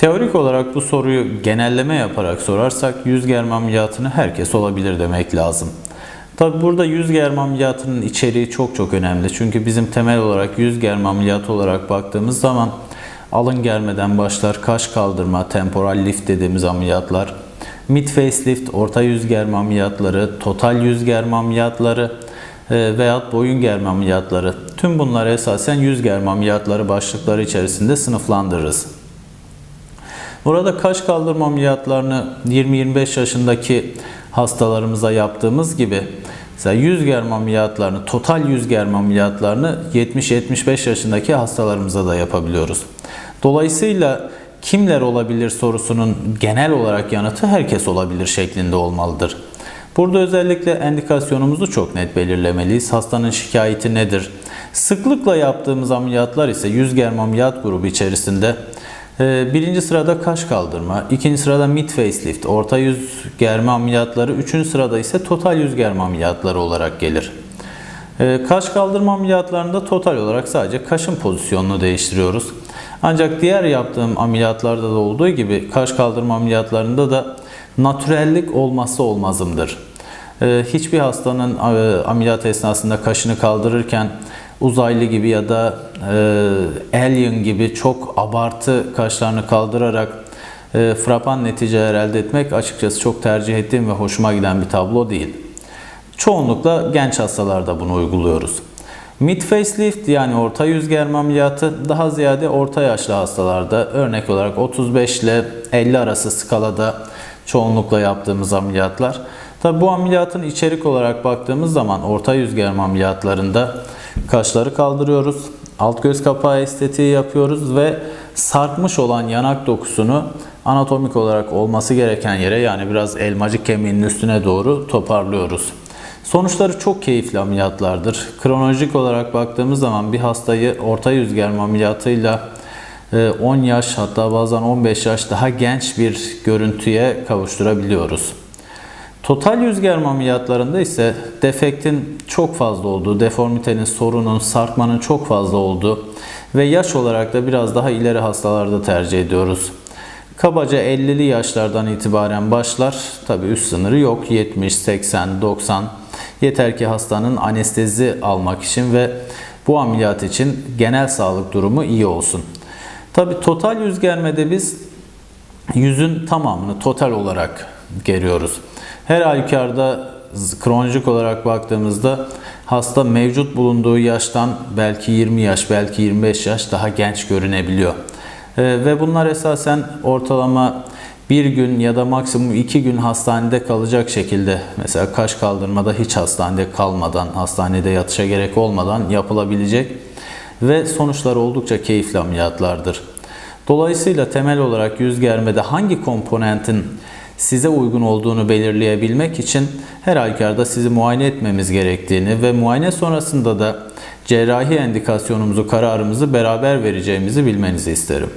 Teorik olarak bu soruyu genelleme yaparak sorarsak yüz germe ameliyatını herkes olabilir demek lazım. Tabi burada yüz germe ameliyatının içeriği çok çok önemli. Çünkü bizim temel olarak yüz germe ameliyatı olarak baktığımız zaman alın germeden başlar kaş kaldırma, temporal lift dediğimiz ameliyatlar, mid facelift, orta yüz germe ameliyatları, total yüz germe ameliyatları e, veyahut boyun germe ameliyatları. Tüm bunları esasen yüz germe ameliyatları başlıkları içerisinde sınıflandırırız. Burada kaş kaldırma ameliyatlarını 20-25 yaşındaki hastalarımıza yaptığımız gibi mesela yüz germe ameliyatlarını, total yüz germe ameliyatlarını 70-75 yaşındaki hastalarımıza da yapabiliyoruz. Dolayısıyla kimler olabilir sorusunun genel olarak yanıtı herkes olabilir şeklinde olmalıdır. Burada özellikle endikasyonumuzu çok net belirlemeliyiz. Hastanın şikayeti nedir? Sıklıkla yaptığımız ameliyatlar ise yüz germe ameliyat grubu içerisinde Birinci sırada kaş kaldırma, ikinci sırada mid facelift, orta yüz germe ameliyatları, üçüncü sırada ise total yüz germe ameliyatları olarak gelir. Ee, Kaş kaldırma ameliyatlarında total olarak sadece kaşın pozisyonunu değiştiriyoruz. Ancak diğer yaptığım ameliyatlarda da olduğu gibi kaş kaldırma ameliyatlarında da natürellik olmazsa olmazımdır. Ee, Hiçbir hastanın e, ameliyat esnasında kaşını kaldırırken uzaylı gibi ya da e, alien gibi çok abartı kaşlarını kaldırarak e, frapan neticeler elde etmek açıkçası çok tercih ettiğim ve hoşuma giden bir tablo değil. Çoğunlukla genç hastalarda bunu uyguluyoruz. Mid facelift yani orta yüz germe ameliyatı daha ziyade orta yaşlı hastalarda örnek olarak 35 ile 50 arası skalada çoğunlukla yaptığımız ameliyatlar. Tabi bu ameliyatın içerik olarak baktığımız zaman orta yüz germe ameliyatlarında kaşları kaldırıyoruz. Alt göz kapağı estetiği yapıyoruz ve sarkmış olan yanak dokusunu anatomik olarak olması gereken yere yani biraz elmacık kemiğinin üstüne doğru toparlıyoruz. Sonuçları çok keyifli ameliyatlardır. Kronolojik olarak baktığımız zaman bir hastayı orta yüz germe ameliyatıyla 10 yaş hatta bazen 15 yaş daha genç bir görüntüye kavuşturabiliyoruz. Total yüz germe ameliyatlarında ise defektin çok fazla olduğu, deformitenin, sorunun, sarkmanın çok fazla olduğu ve yaş olarak da biraz daha ileri hastalarda tercih ediyoruz. Kabaca 50'li yaşlardan itibaren başlar. Tabi üst sınırı yok. 70, 80, 90. Yeter ki hastanın anestezi almak için ve bu ameliyat için genel sağlık durumu iyi olsun. Tabi total yüz germede biz yüzün tamamını total olarak geriyoruz. Her halükarda kronolojik olarak baktığımızda hasta mevcut bulunduğu yaştan belki 20 yaş, belki 25 yaş daha genç görünebiliyor. Ee, ve bunlar esasen ortalama bir gün ya da maksimum iki gün hastanede kalacak şekilde mesela kaş kaldırmada hiç hastanede kalmadan, hastanede yatışa gerek olmadan yapılabilecek ve sonuçları oldukça keyifli ameliyatlardır. Dolayısıyla temel olarak yüz germede hangi komponentin size uygun olduğunu belirleyebilmek için her halükarda sizi muayene etmemiz gerektiğini ve muayene sonrasında da cerrahi endikasyonumuzu, kararımızı beraber vereceğimizi bilmenizi isterim.